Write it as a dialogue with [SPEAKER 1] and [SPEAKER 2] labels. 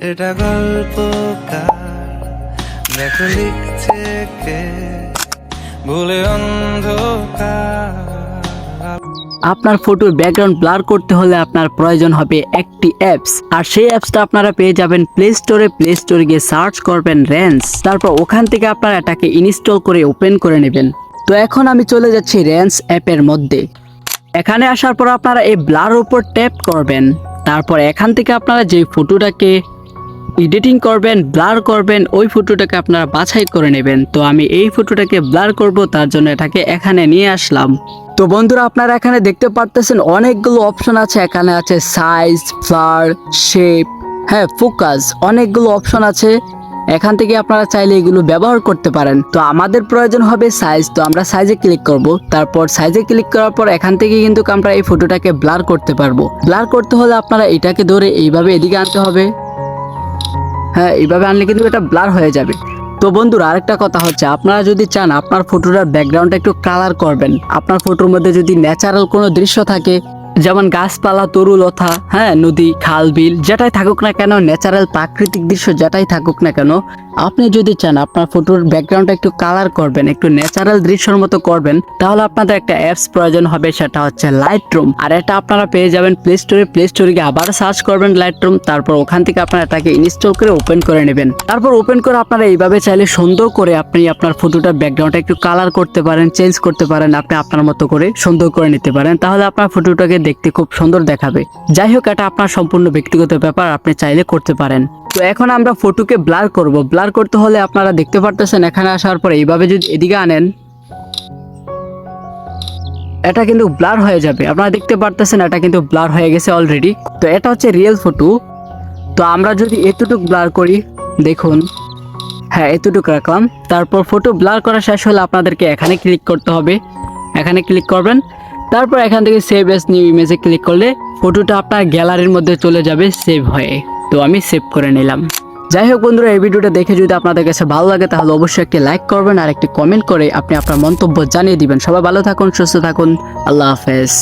[SPEAKER 1] এটা গল্পকার। দেখো লিখছে কে? ভুলে অন্ধকার।
[SPEAKER 2] আপনার ফটোর ব্যাকগ্রাউন্ড ব্লার করতে হলে আপনার প্রয়োজন হবে একটি অ্যাপস আর সেই অ্যাপসটা আপনারা পেয়ে যাবেন প্লে স্টোরে প্লে স্টোরে গিয়ে সার্চ করবেন র্যান্স তারপর ওখান থেকে আপনারা এটাকে ইনস্টল করে ওপেন করে নেবেন। তো এখন আমি চলে যাচ্ছি র্যান্স অ্যাপের মধ্যে। এখানে আসার পর আপনারা এই ব্লার উপর ট্যাপ করবেন। তারপর এখান থেকে আপনারা যে ফটোটাকে এডিটিং করবেন ব্লার করবেন, ওই ফটোটাকে আপনারা বাছাই করে নেবেন। তো আমি এই ফটোটাকে ব্লার করব, তার জন্য এটাকে এখানে নিয়ে আসলাম। তো বন্ধুরা, আপনারা এখানে দেখতে পারতেছেন অনেকগুলো অপশন আছে। এখানে আছে সাইজ ফ্লার শেপ হ্যাঁ ফোকাস অনেকগুলো অপশন আছে। এখান থেকে আপনারা চাইলে এগুলো ব্যবহার করতে পারেন। তো আমাদের প্রয়োজন হবে সাইজ তো আমরা সাইজে ক্লিক করব। তারপর সাইজে ক্লিক করার পর এখান থেকে কিন্তু আমরা এই ফটোটাকে ব্লার করতে পারব। ব্লার করতে হলে আপনারা এটাকে ধরে এইভাবে এদিকে আনতে হবে। হ্যাঁ এইভাবে আনলে কিন্তু এটা ব্লার হয়ে যাবে। তো বন্ধুরা, আরেকটা কথা হচ্ছে, আপনারা যদি চান আপনার ফটোটার ব্যাকগ্রাউন্ডটা একটু কালার করবেন, আপনার ফটোর মধ্যে যদি ন্যাচারাল কোনো দৃশ্য থাকে যেমন গাছপালা তরুলতা হ্যাঁ নদী, খাল, বিল, যেটাই থাকুক না কেন ন্যাচারাল প্রাকৃতিক দৃশ্য যেটাই থাকুক না কেন, আপনি যদি চান আপনার ফটোর ব্যাকগ্রাউন্ডটা একটু কালার করবেন, একটু ন্যাচারাল দৃশ্যের মতো করবেন, তাহলে আপনাদের একটা অ্যাপস প্রয়োজন হবে, সেটা হচ্ছে লাইট রুম আর এটা আপনারা পেয়ে যাবেন প্লে স্টোরে প্লে স্টোরে গিয়ে আবার সার্চ করবেন লাইট রুম তারপর ওখান থেকে আপনারা এটাকে ইনস্টল করে ওপেন করে নেবেন। তারপর ওপেন করে আপনারা এইভাবে চাইলে সুন্দর করে আপনি আপনার ফটোটার ব্যাকগ্রাউন্ডটা একটু কালার করতে পারেন চেঞ্জ করতে পারেন, আপনি আপনার মতো করে সুন্দর করে নিতে পারেন। তাহলে আপনার ফটোটাকে দেখতে খুব সুন্দর দেখাবে। যাই হোক, এটা আপনার সম্পূর্ণ ব্যক্তিগত ব্যাপার, আপনি চাইলে করতে পারেন। তো এখন আমরা ফটোকে ব্লার করব। ব্লার করতে হলে আপনারা দেখতে পারতেছেন, এখানে আসার পরে এইভাবে যদি এদিকে আনেন, এটা কিন্তু ব্লার হয়ে যাবে। আপনারা দেখতে পারতেছেন, এটা কিন্তু ব্লার হয়ে গেছে অলরেডি তো এটা হচ্ছে রিয়েল ফটো তো আমরা যদি এতটুকু ব্লার করি, দেখুন। হ্যাঁ এতটুকু রাখলাম। তারপর ফটো ব্লার করা শেষ হলে আপনাদেরকে এখানে ক্লিক করতে হবে। এখানে ক্লিক করবেন। তারপর এখান থেকে সেভ এস নিউ ইমেজে ক্লিক করলে ফটোটা আপনার গ্যালারির মধ্যে চলে যাবে সেভ হয়ে। তো আমি সেভ করে নিলাম। যাই হোক বন্ধুরা, এই ভিডিওটা দেখে যদি আপনাদের কাছে ভালো লাগে, তাহলে অবশ্যই একটি লাইক করবেন আর একটি কমেন্ট করে আপনি আপনার মন্তব্য জানিয়ে দিবেন। সবাই ভালো থাকুন, সুস্থ থাকুন। আল্লাহ হাফেজ।